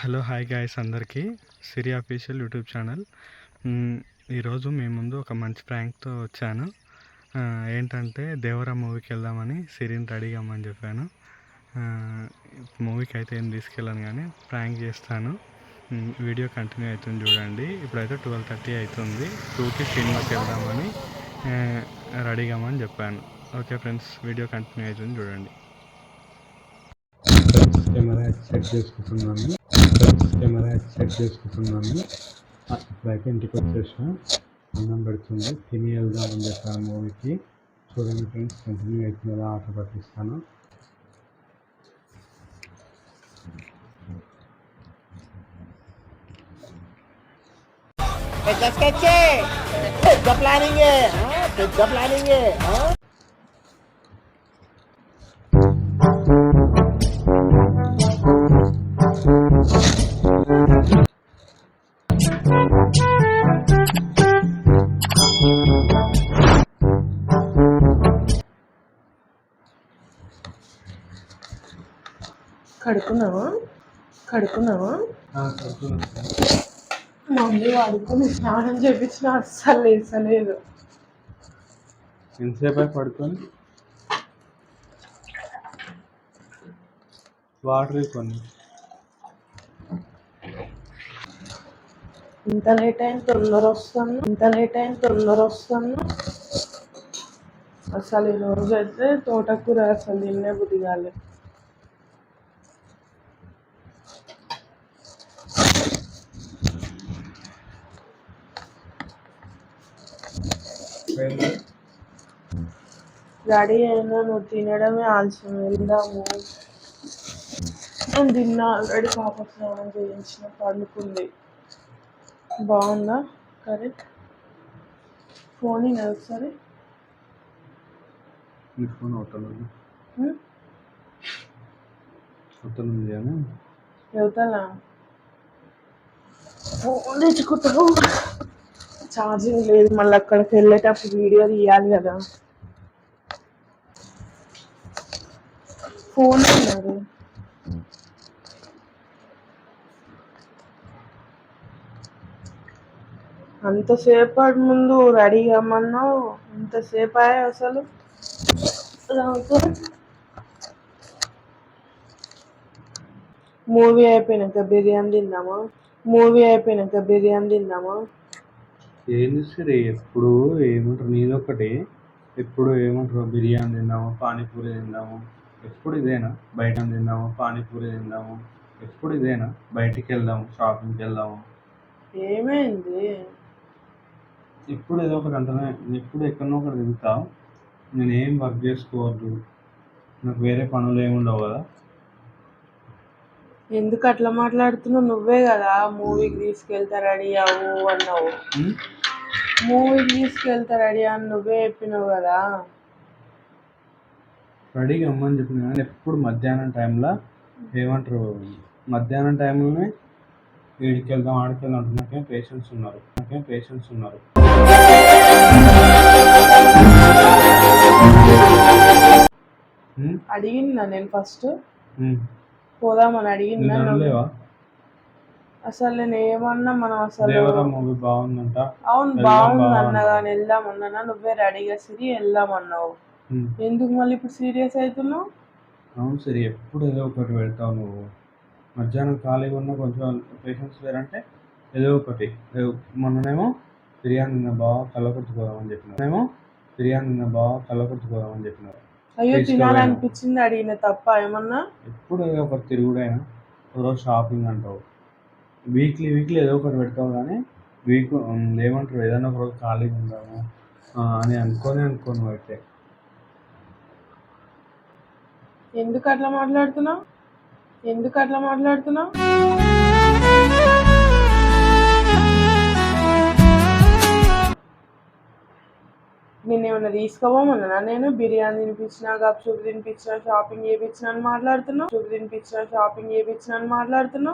Hello hi guys అందరికీ. Siri official YouTube channel. ఈరోజు మీ ముందు ఒక మంచి ప్రాంక్తో వచ్చాను. ఏంటంటే దేవరా మూవీకి వెళ్దామని సిరిని రెడీ కమ్మని చెప్పాను. మూవీకి అయితే ఏం తీసుకెళ్ళాను కానీ ప్రాంక్ చేస్తాను. వీడియో కంటిన్యూ అవుతుంది చూడండి. ఇప్పుడైతే ట్వెల్వ్ థర్టీ అవుతుంది. టూకి సినిమాకి వెళ్దామని ఆ, రెడీ కమ్మని చెప్పాను. ఓకే ఫ్రెండ్స్ వీడియో కంటిన్యూ అవుతుంది చూడండి. కెమెరా సెట్ చేసుకుంటున్నాను కెమెరా సెట్ చేసుకుంటున్నాను. ఇప్పుడైతే ఇంటికి వచ్చేసిన. అన్నం పెడుతుంది. తిని వెళ్దామని చెప్పాను మూవీకి. చూడండి ఫ్రెండ్స్ కంటిన్యూ అవుతుంది ఎలా ఆట పట్టిస్తాను. పెద్ద స్కెచ్ పెద్ద ప్లానింగే పెద్ద ప్లానింగే కడుక్కున్నావా కడుక్కున్నావా మమ్మీ వాడుకొని స్నానం చేపించిన అస్సలు లేసలేదు ఎంతసేపు పడుకొని? వాటర్ కొన్ని ఇంత లేట్ అయిన తొందర వస్తాను ఇంత లేట్ అయిన తొందర వస్తాను అసలు ఈ రోజు అయితే తోటకూర అసలు తిన్నే బుద్ధి రెడీ అయినా నువ్వు తినడమే ఆలస్యం. వెళ్దాము. నేను తిన్నా. ఆల్రెడీ పాప స్నానం చేయించిన. పండుకుంది. బాగుందా? కరెక్ట్ ఫోన్ ఒకసారి? నీ ఫోన్ అవతల. హ్మ్? అవతల ఉంది అని ఫోన్ తెచ్చుకుంటావు? ఛార్జింగ్ లేదు మళ్ళీ అక్కడికి వెళ్ళేటప్పుడు వీడియో తీయాలి కదా. ఫోన్ ఉన్నారు అంతసేపటి ముందు రెడీ అమ్మన్నావు ఇంతసేపు అయ్యా అసలు. మూవీ అయిపోయినాక బిర్యానీ తిందామా? మూవీ అయిపోయినాక బిర్యానీ తిందామా? ఏంది సరే ఎప్పుడు ఏమంటారు? నేను ఒకటి. ఎప్పుడు ఏమంటారు? బిర్యానీ తిందాము పానీపూరి తిందాము. ఎప్పుడు ఇదేనా? బయట తిందాము పానీపూరి తిందాము. ఎప్పుడు ఇదేనా? బయటికి వెళ్దాము షాపింగ్కి వెళ్దాము. ఏమైంది? ఎప్పుడు ఏదో ఒకటి అంటనే ఎప్పుడు ఎక్కడనో ఒకటి తింటా. నేను ఏం వర్క్ చేసుకోవద్దు. నాకు వేరే పనులు ఏమి ఉండవు కదా. ఎందుకు అట్లా మాట్లాడుతున్నావు? నువ్వే కదా మూవీకి తీసుకెళ్తా రెడీ అవ్వు అన్నావు? మూవీకి తీసుకెళ్తా రెడీ అని నువ్వే చెప్పినావు కదా. రెడీగా అమ్మని చెప్పిన కానీ ఎప్పుడు మధ్యాహ్నం టైంలో ఏమంటారు? మధ్యాహ్నం టైంలోనే వీడికి వెళ్దాం ఆడికి వెళ్దాం అంటే నాకేం పేషెన్స్ ఉన్నారు. నాకేం పేషెన్స్ ఉన్నారు. ఉం? అడిగినా నేను ఫస్ట్. పోదామని అనలేవా అసలు నేను ఏమన్నా మనం అసలు దేవరా మూవీ బాగుందంట. అవును బాగుంది. అన్న వెళ్దాం అన్నా నువ్వే రెడీగా సిరి వెళ్దాం అన్నావు. ఉం. ఎందుకు మళ్ళీ ఇప్పుడు సీరియస్ అవుతున్నావు? అవును సరే ఎప్పుడు ఏదో ఒకటి పెడతావు నువ్వు. మధ్యాహ్నం ఖాళీగా ఉన్న కొంచెం పేషెన్స్ లేరంటే ఏదో ఒకటి. మొన్ననేమో బిర్యానీ తిన్న బాగా కళ్ళకొట్టుకోదామని చెప్పినారు ఏమో బిర్యానీ తిన్న బాగా కళ్ళకొట్టుకోదామని చెప్పినారు అయ్యో. తినాలనిపించింది అడిగిన తప్ప ఏమన్నా? ఎప్పుడు ఏదో ఒకటి తిరుగుడైనా రోజు షాపింగ్ అంటావు. వీక్లీ వీక్లీ ఏదో ఒకటి పెడతావు కానీ వీక్ ఏమంటారు ఏదైనా ఒక రోజు ఖాళీగా ఉందాము ఆ, అని అనుకొని అనుకోను అయితే ఎందుకు అట్లా మాట్లాడుతున్నావు? ఎందుకు అట్లా మాట్లాడుతున్నావు? నేను ఏమైనా తీసుకోబోమన్నా నేను బిర్యానీ తినిపించిన గప్చుప్ తినిపించిన షాపింగ్ చేయించిన అని మాట్లాడుతున్నా చూపు తినిపించిన షాపింగ్ చేయించిన అని మాట్లాడుతున్నా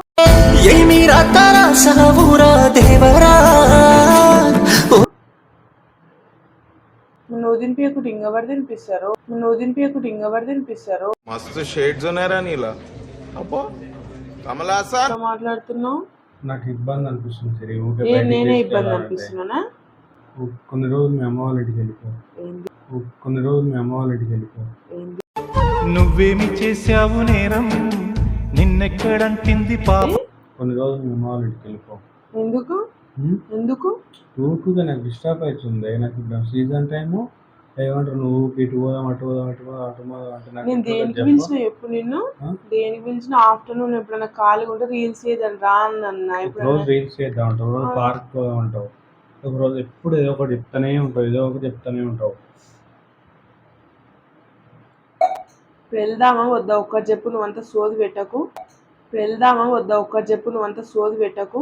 నువ్వు తినిపించకుండా తినిపిస్తారు? నువ్వు తినిపిస్తారు? మస్తు షేడ్స్ ఉన్నారా నీలా. అబ్బో మాట్లాడుతున్నావు? నాకు ఇబ్బంది అనిపిస్తుంది నేనే ఇబ్బంది అనిపిస్తున్నానా కొన్ని రోజులు మీ అమ్మ వాళ్ళ ఇంటికి వెళ్ళిపో కొన్ని రోజులు మీ అమ్మ వాళ్ళ ఇంటికి వెళ్ళిపో నువ్వేమి చేశావు నేరం? నిన్నెక్కడంటింది పాప? కొన్ని రోజులు మీ అమ్మ వాళ్ళ ఇంటికి వెళ్ళిపో ఎందుకు? ఎందుకు? ఊరుకుగా నాకు డిస్టర్బ్ అవుతుంది. నాకు ఇప్పుడు సీజన్ టైము. ఏమంటారు నువ్వు? ఊరికి ఇటు పోదాం అటు పోదాం అటు పోదాం అటు పోదాం అంటే నాకు నేను దేనికి? పిలిచిన ఎప్పుడు నిన్ను? దేనికి పిలిచిన ఆఫ్టర్నూన్ ఎప్పుడైనా ఖాళీగా ఉంటే రీల్స్ చేయదని రా అన్న రోజు రీల్స్ చేద్దాం అంటావు. రోజు పార్క్ పోదాం అంటావు. ఒక రోజు ఎప్పుడు ఏదో ఒకటి చెప్తానే ఉంటావు ఏదో ఒకటి చెప్తానే ఉంటావు. వెళ్దామా వద్దా? ఒక్కటి చెప్పు నువ్వంతా సోది పెట్టకు. వెళ్దామా వద్దా? ఒక్కటి చెప్పు నువ్వంతా సోది పెట్టకు.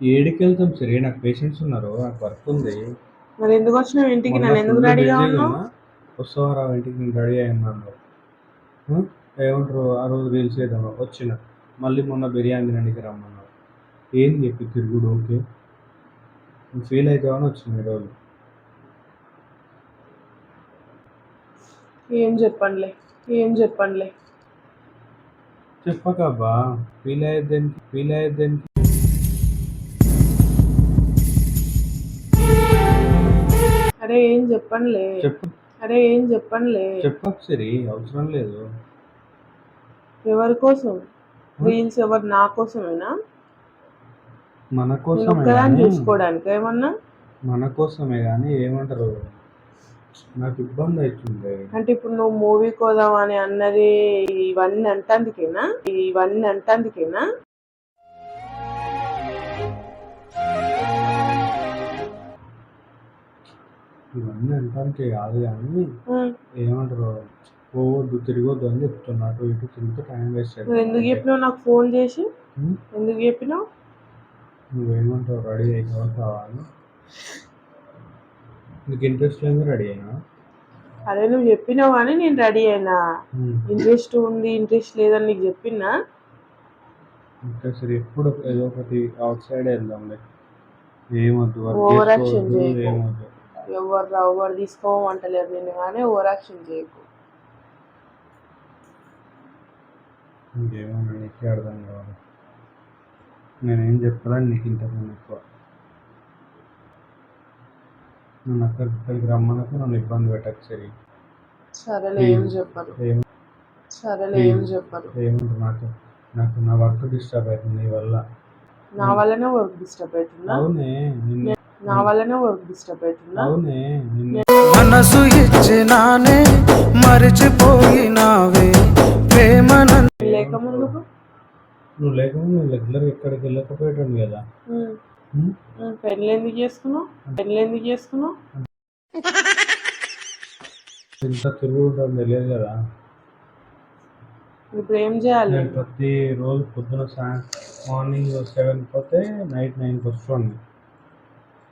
ఏడికి వెళ్తాం సరే నాకు పేషెంట్స్ ఉన్నారు నాకు వర్క్ ఉంది. మరి ఎందుకు వచ్చినావు ఇంటికి? నన్ను ఎందుకు రెడీగా ఉన్నావు? ఉన్నా. వస్తావా ఇంటికి? నేను రెడీ అయ్యాను ఏమంటారు? ఆ రోజు రీల్స్ చేద్దాం వచ్చిన. మళ్ళీ మొన్న బిర్యానీ తినడానికి రమ్మన్నారు ఏం చెప్పి తిరుగుడు? ఓకే. ఫీల్ అవుతావని వచ్చిన ఈరోజు ఏం చెప్పండిలే ఏం చెప్పండిలే. చెప్పకబ్బా ఫీల్ అయ్యేదానికి ఫీల్ అయ్యేదానికి అరే ఏం చెప్పండిలే. చెప్పు. అరే ఏం చెప్పండిలే. చెప్పకు సరి అవసరం లేదు. ఎవరి కోసం? రీల్స్ ఎవరు నా కోసమేనా? మన కానీ చూసుకోవడానికి ఏమన్నా? మన కోసమే కానీ ఏమంటారు? నాకు ఇబ్బంది అవుతుంది అంటే ఇప్పుడు నువ్వు మూవీ కోదాం అని అన్నది ఇవన్నీ అంటందుకేనా? ఇవన్నీ అంటందుకేనా? ఇవన్నీ అంటానికి కాదు కానీ. ఏమంటారు? పోవద్దు తిరగొద్దు అని చెప్తున్నా అటు ఇటు తిరిగితే టైం వేస్ట్ ఎందుకు చెప్పినావు నాకు ఫోన్ చేసి? ఎందుకు చెప్పినావు? నువ్వేమంటావు? రెడీ అయిపోవాలి కావాలి నీకు ఇంట్రెస్ట్ లేదు రెడీ అయినా అదే నువ్వు చెప్పినావు అని నేను రెడీ అయినా. ఇంట్రెస్ట్ ఉంది ఇంట్రెస్ట్ లేదని నీకు చెప్పినా? ఇంకా సరే ఎప్పుడు ఏదో ఒకటి అవుట్ సైడ్ వెళ్దాంలే ఏమొద్దు Overaction చేసుకోవద్దు చేయకు. ఏమొద్దు ఎవరు రా ఎవరు తీసుకోమంటలేరు నేను కానీ ఓవర్ యాక్షన్ చేయకు. నీకే అర్థం కావాలి. నేనేం చెప్పాలని నీకు ఇంతకన్నా ఎక్కువ. నన్ను అక్కడికి రమ్మనకు నన్ను ఇబ్బంది పెట్టకు సరే సరేలే ఏం చెప్పరు. ఏం సరేలే ఏం చెప్పరు. ఏమంటారు నాకు నాకు నా వర్క్ డిస్టర్బ్ అవుతుంది నీ వల్ల. నా వల్లనే వర్క్ డిస్టర్బ్ అవుతుందా? అవునే నిన్ను నా వల్లనే వర్క్ డిస్టర్బ్ అవుతుందా? అవునే నిన్ను మనసు ఇచ్చినానే మరిచిపోయినావే. ప్రేమన లేక ముందుకు నువ్వు లేకుండా నేను రెగ్యులర్ ఎక్కడికి వెళ్ళకపోయేటాను కదా. పెళ్ళి ఎందుకు చేసుకున్నావు? పెళ్ళి ఎందుకు చేసుకున్నావు? ఇంత తిరుగు ఉంటుంది తెలియదు కదా. ఇప్పుడు ఏం చేయాలి? నేను ప్రతి రోజు పొద్దున మార్నింగ్ సెవెన్ పోతే నైట్ నైన్కి వస్తుంది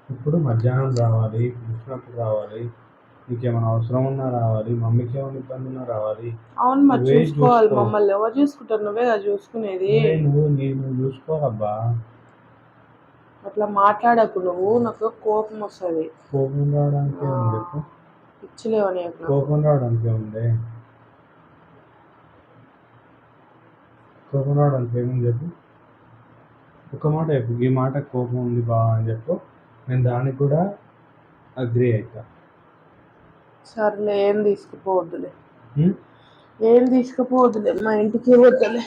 ఇప్పుడు మధ్యాహ్నం రావాలి వచ్చినప్పుడు రావాలి. నీకేమైనా అవసరం ఉన్నా రావాలి మమ్మీకి ఏమైనా ఇబ్బంది ఉన్నా రావాలి. అవును మరి నువ్వే చూసుకోవాలి. చూసుకో. మమ్మల్ని ఎవరు చూసుకుంటారు? నువ్వే కదా చూసుకునేది. నువ్వే నువ్వు నీ నువ్వు చూసుకోవబ్బా. అట్లా మాట్లాడకు నువ్వు. నాకు కోపం వస్తుంది. కోపం రావడానికి చెప్పు? ఇచ్చలేవు నీకు. కోపం రావడానికి ఏముంది? కోపం రావడానికి ఏముంది చెప్పు? ఒక మాట చెప్పు. ఈ మాట కోపం ఉంది బా అని చెప్పు. నేను దానికి కూడా అగ్రి అవుతా సర్లే ఏం తీసుకుపోవద్దులే? ఏం తీసుకుపోవద్దులే మా ఇంటికి వద్దలే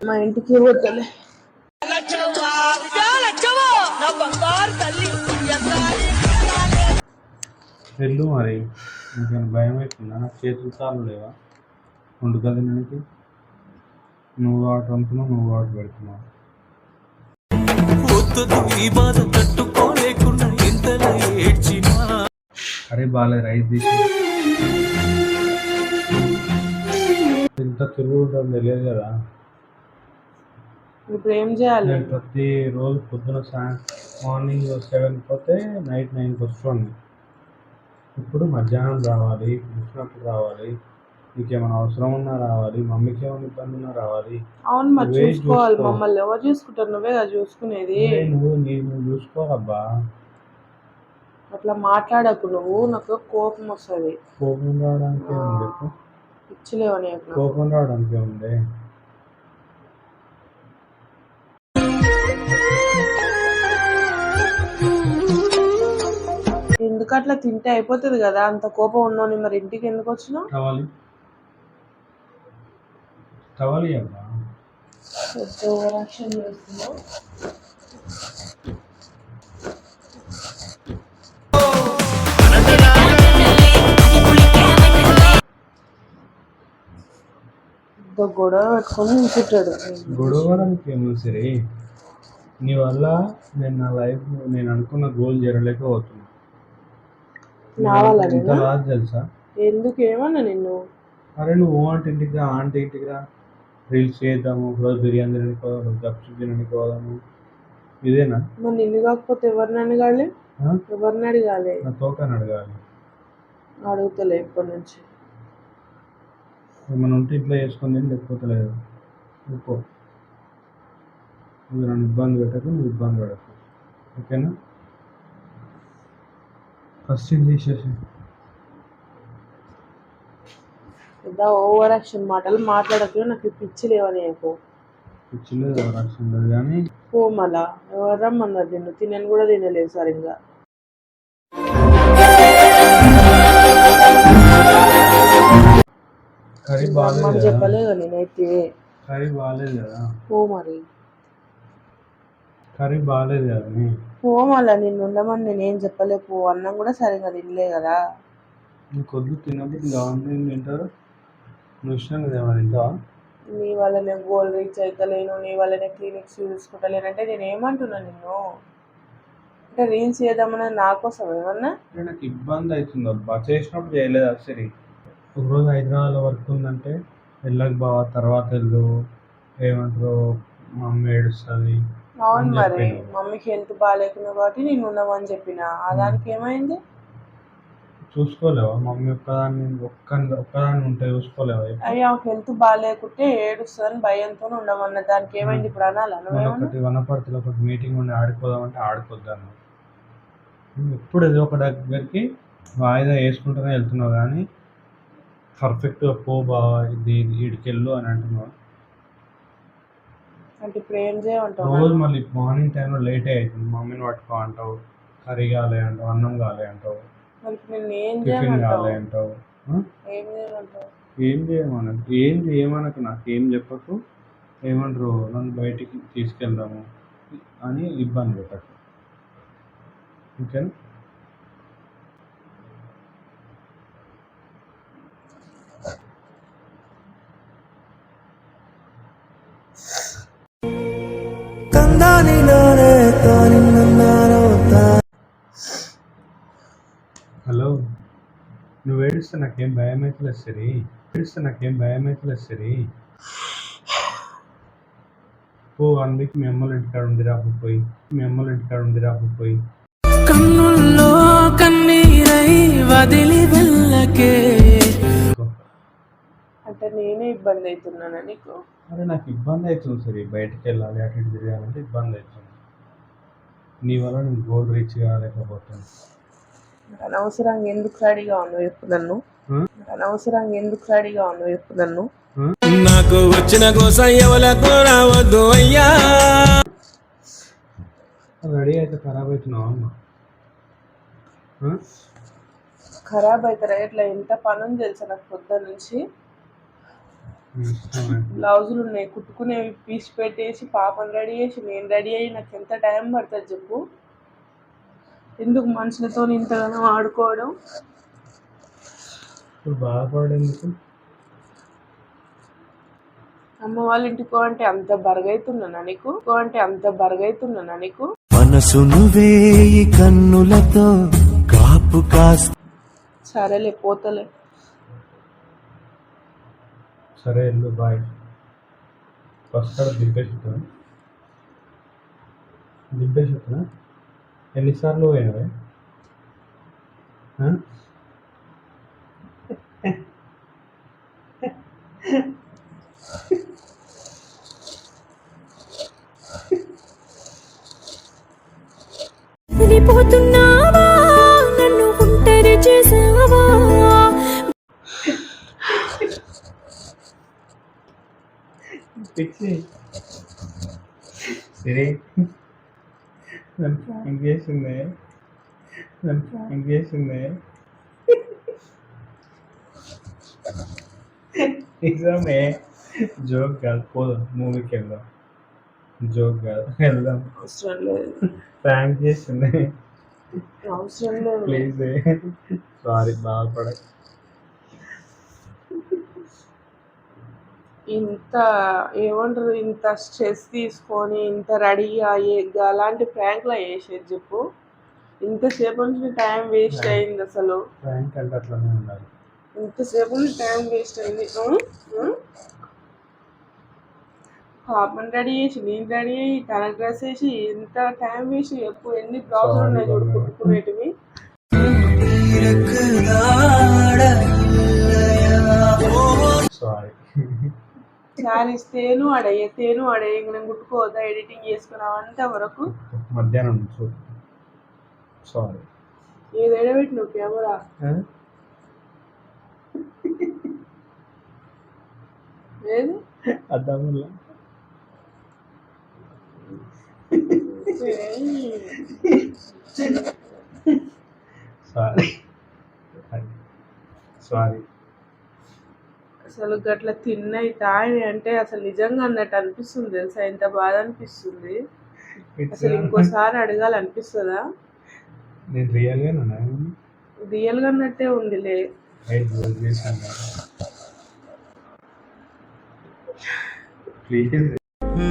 మా ఇంటికి వద్దలే. వెళ్ళు మరి నీకేమైనా భయం అవుతుందా? నాకు చేతులు చాలు లేవా? ఉండు కదా నీకు? నువ్వు వాటర్ అమ్ముతున్నావు నువ్వు వాటర్ పెడుతున్నావు. ఈ బాధ తట్టుకోలేకుండా ఇంతలా ఏడ్చినా. అరే బాలే రైస్ తీసి ఇంత తిరుగు ఉంటుంది తెలియదు కదా. ఇప్పుడు ఏం చేయాలి? నేను ప్రతి రోజు పొద్దున సా మార్నింగ్ సెవెన్ పోతే నైట్ నైన్కి వస్తుంది. ఇప్పుడు మధ్యాహ్నం రావాలి వచ్చినప్పుడు రావాలి. నీకేమైనా అవసరం ఉన్నా రావాలి మమ్మీకి ఏమైనా ఇబ్బంది ఉన్నా రావాలి. అవును మరి చూసుకోవాలి. చూసుకో. మమ్మల్ని ఎవరు చూసుకుంటారు? నువ్వే చూసుకునేది. నువ్వే నువ్వు నీ నువ్వు చూసుకోవబ్బా అట్లా మాట్లాడకు నువ్వు నాకు కోపం వస్తుంది. కోపం రావడానికి ఉంది ఇచ్చలేవని కోపం రావడానికి ఉంది ఎందుకు అట్లా తింటే అయిపోతుంది కదా? అంత కోపం ఉన్నావు మరి ఇంటికి ఎందుకు వచ్చినా కావాలి అమ్మా పెద్ద గొడవ పెట్టుకొని ఉంచుతాడు గొడవడానికి ఏమో సరే నీ వల్ల నేను నా లైఫ్ నేను అనుకున్న గోల్ జరగలేకపోతున్నా. నా వల్ల ఎంత బాధ తెలుసా? ఎందుకు ఏమన్నా నిన్ను? అరే నువ్వు అంటే ఇంటికి రా ఆంటీ ఇంటికి రా. రీల్స్ చేద్దాము ఒకరోజు బిర్యానీ తినడానికి పోదాము గప్చు తినడానికి పోదాము ఇదేనా? మరి నిన్ను కాకపోతే ఎవరిని అడగాలి? ఎవరిని అడగాలి? నా తోకని అడగాలి. అడుగుతలే ఇప్పటి నుంచి. ఏమైనా ఉంటే ఇంట్లో చేసుకొని లేకపోతే లేదు. నువ్వు నన్ను ఇబ్బంది పెట్టకు నువ్వు ఇబ్బంది పెట్టకు ఓకేనా? ఫస్ట్ ఇది తీసేసి. ఓవర్ యాక్షన్ మాటలు మాట్లాడకు నాకు పిచ్చి లేవని చెప్పు. పిచ్చిలేదు రక్షణ లేదు కానీ పో మళ్ళా. ఎవరు రమ్మన్నారు నిన్ను? తినని కూడా తినలేదు సరిగ్గా. కర్రీ బాగాలేదు? చెప్పలేదు నేనైతే? కర్రీ బాగాలేదు కదా? పో మరి. కర్రీ బాగాలేదు కదా. పో మళ్ళా నిన్ను ఉండమని నేనేం చెప్పలే పో. అన్నం కూడా సరిగ్గా తినలే కదా. నీకు వద్దు తినబుద్ధి కావాలి తింటారు? నువ్వు ఇష్టం కదా ఏమైనా తింటావా? నీ వల్ల నేను గోల్ రీచ్ అవుతలేను నీ వల్ల నేను క్లినిక్స్ చూసుకుంటలేను. అంటే నేను ఏమంటున్నా నిన్ను? అంటే రీల్స్ చేద్దామని నా కోసం ఏమన్నా? నాకు ఇబ్బంది అవుతుంది అబ్బా. చేసినప్పుడు చేయలేదు సరే ఒకరోజు హైదరాబాద్లో వర్క్ ఉందంటే వెళ్ళకు బావ తర్వాత వెళ్ళు. ఏమంటారు మమ్మీ ఏడుస్తుంది. అవును అని మరి చెప్పాను. మమ్మీకి హెల్త్ బాగాలేకున్నా కాబట్టి నేను ఉండమని చెప్పిన. ఆ దానికి ఏమైంది? చూసుకోలేవా? మమ్మీ ఒక్కదాన్ని ఒక్క ఒక్కదాన్ని ఉంటే చూసుకోలేవా? అయ్యా హెల్త్ బాగాలేకుంటే ఏడుస్తుందని భయంతో ఉండమన్న దానికి ఏమైంది ఇప్పుడు అనాలా నువ్వేమన్నా ఒకటి వనపర్తిలో ఒకటి మీటింగ్ ఉండి ఆడుకోదామంటే ఆడుకోద్దాను. ఎప్పుడు ఏదో ఒక దగ్గరికి వాయిదా వేసుకుంటూనే వెళ్తున్నావు కానీ పర్ఫెక్ట్గా పో బావా ఇది వీడికి వెళ్ళు అని అంటున్నావు అంటే ఇప్పుడు ఏం చేయమంటావు రోజు మళ్ళీ మార్నింగ్ టైంలో లేటే అవుతుంది. మమ్మీని పట్టుకో అంటావు కర్రీ కాలే అంటావు అన్నం కాలే అంటావు మరి ఇప్పుడు నేను ఏం టిఫిన్ చేయమంటావు కాలే అంటావు ఆ? ఏం చేయమంటావు ఏం చేయమనకు ఏం చేయమనకు నాకు ఏం చెప్పకు? ఏమంటారు? నన్ను బయటికి తీసుకెళ్దాము అని ఇబ్బంది పెట్టకు. ఓకేనా తందాని నానే తాని నన్నారో తా హలో. నువ్వు ఏడిస్తే నాకేం భయం అవుతలేదు సరే? ఏడిస్తే నాకేం భయం అవుతలేదు సరే? ఓ వన్ వీక్ మీ అమ్మల ఇంటికాడ ఉంది రాకపోయి మీ అమ్మల ఇంటికాడ ఉంది రాకపోయి కన్నుల్లో కన్నీరై వదిలి వెళ్ళకే. అంటే నేనే ఇబ్బంది అవుతున్నానా నీకు? అరే నాకు ఇబ్బంది అవుతుంది సరే. బయటికి వెళ్ళాలి అటు ఇటు తిరగాలంటే ఇబ్బంది అవుతుంది. నీ వల్ల నేను గోల్ రీచ్ కాలేకపోతాను అనవసరంగా ఎందుకు రెడీగా ఉన్నావు చెప్పు నన్ను? అనవసరంగా ఎందుకు రెడీగా ఉన్నావు చెప్పు నన్ను. నాకు వచ్చిన కోసం ఎవలకు రావద్దు అయ్యా. రెడీ అయితే ఖరాబ్ అవుతున్నావా అమ్మ? ఖరాబ్ అవుతారా? ఇట్లా ఎంత పని ఉంది తెలుసా నాకు పొద్దున్న నుంచి. బ్లౌజులు ఉన్నాయి. కుట్టుకునేవి పీస్ పెట్టేసి పాపను రెడీ చేసి నేను రెడీ అయ్యి నాకు ఎంత టైం పడుతుంది చెప్పు. ఎందుకు మనుషులతో ఇంతగానో ఆడుకోవడం? బాధపడేందుకు? అమ్మ వాళ్ళ ఇంటికి అంటే అంత బరగైతున్నానా నీకు? అంటే అంత బరగైతున్నానా నీకు? మనసును వేయి కన్నులతో కాపు కాస్త సరేలే పోతలే. సరే వెళ్ళు బాయ్. ఫస్ట్ కాడ దింపేసి దింపేసి దింపేసుకున్నా ఎన్నిసార్లు పోయినవే? పోతున్నా పిచ్చి సరే నన్ను ప్రాంక్ చేసిందే. నన్ను ప్రాంక్ చేసిందే. నిజమే. జోక్ కాదు. పోదాం. మూవీకి వెళ్దాం. జోక్ కాదు. వెళ్దాం. అవసరం లేదు. ప్రాంక్ చేసిందే. అవసరం లేదు. ప్లీజ్. సారీ బాధపడక. ఇంత ఏమంటారు ఇంత స్ట్రెస్ తీసుకొని ఇంత రెడీ అయ్యే అలాంటి ప్రాంక్లో వేసేది చెప్పు. ఇంతసేపు నుంచి టైం వేస్ట్ అయింది అసలు. ప్రాంక్ అంటే అట్లనే ఉండాలి. ఇంతసేపు నుంచి టైం వేస్ట్ అయింది? పాపని రెడీ చేసి నేను రెడీ అయ్యి తనకు డ్రెస్ వేసి ఎంత టైం వేస్ట్ చెప్పు. ఎన్ని బ్లౌజులు ఉన్నాయి చూడు కుట్టుకునేటివి. సారీ శారీస్ తేను అడయ్య తేను అడయ్య ఇంక నేను కుట్టుకోవద్దా ఎడిటింగ్ చేసుకున్నావంటే వరకు మధ్యాహ్నం సారీ ఏది ఎడబెట్టినావు కెమెరా? ఏది? అర్థమల్లా సారీ సారీ అసలు గట్ల తిన్నాయి తాయి అంటే అసలు నిజంగా అన్నట్టు అనిపిస్తుంది తెలుసా? ఎంత బాధ అనిపిస్తుంది. అసలు ఇంకోసారి అడగాలనిపిస్తుందా? నేను రియల్గా నన్ను రియల్గా అన్నట్టే ఉందిలే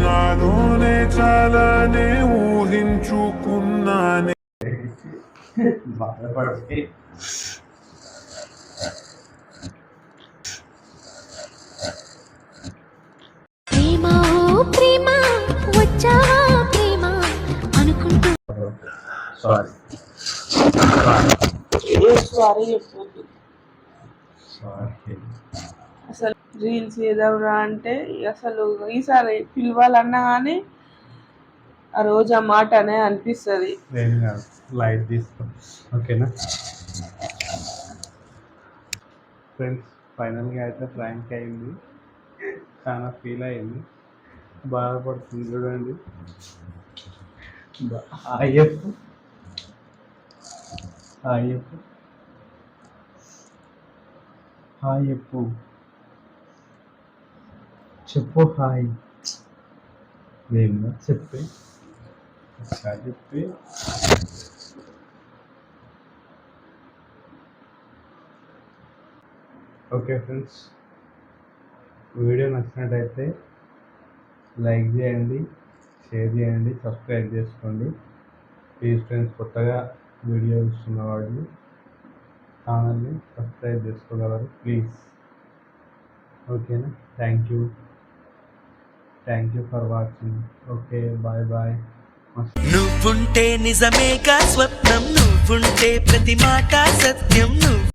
నాలోనే చాలానే ఊహించుకున్నానే. బాధపడి సారీ సారీ చెప్పొద్దు సారీ అసలు రీల్స్ ఏదవరా అంటే అసలు ఈసారి పిలవాలన్నా కానీ ఆ రోజు ఆ మాట అనే అనిపిస్తుంది. లైట్ తీస్తాం ఓకేనా? ఫ్రెండ్స్ ఫైనల్గా అయితే ప్రాంక్ అయింది. చాలా ఫీల్ అయింది. బాధపడుతుంది చూడండి. చెప్పు హాయ్ చెప్పు. హాయ్ చెప్పు. చెప్పు హాయ్. నేను చెప్పి? ఒకసారి చెప్పి? ఓకే ఫ్రెండ్స్ వీడియో నచ్చినట్టయితే లైక్ చేయండి షేర్ చేయండి సబ్స్క్రైబ్ చేసుకోండి. ప్లీజ్ ఫ్రెండ్స్ కొత్తగా వీడియో ఇస్తున్న వాళ్ళు ఛానల్ని సబ్స్క్రైబ్ చేసుకోగలరు ప్లీజ్. ఓకేనా? Thank you thank you for watching okay bye bye నువ్వుంటే నిజమేగా స్వప్నం నువ్వుంటే ప్రతి మాట సత్యం నువ్వు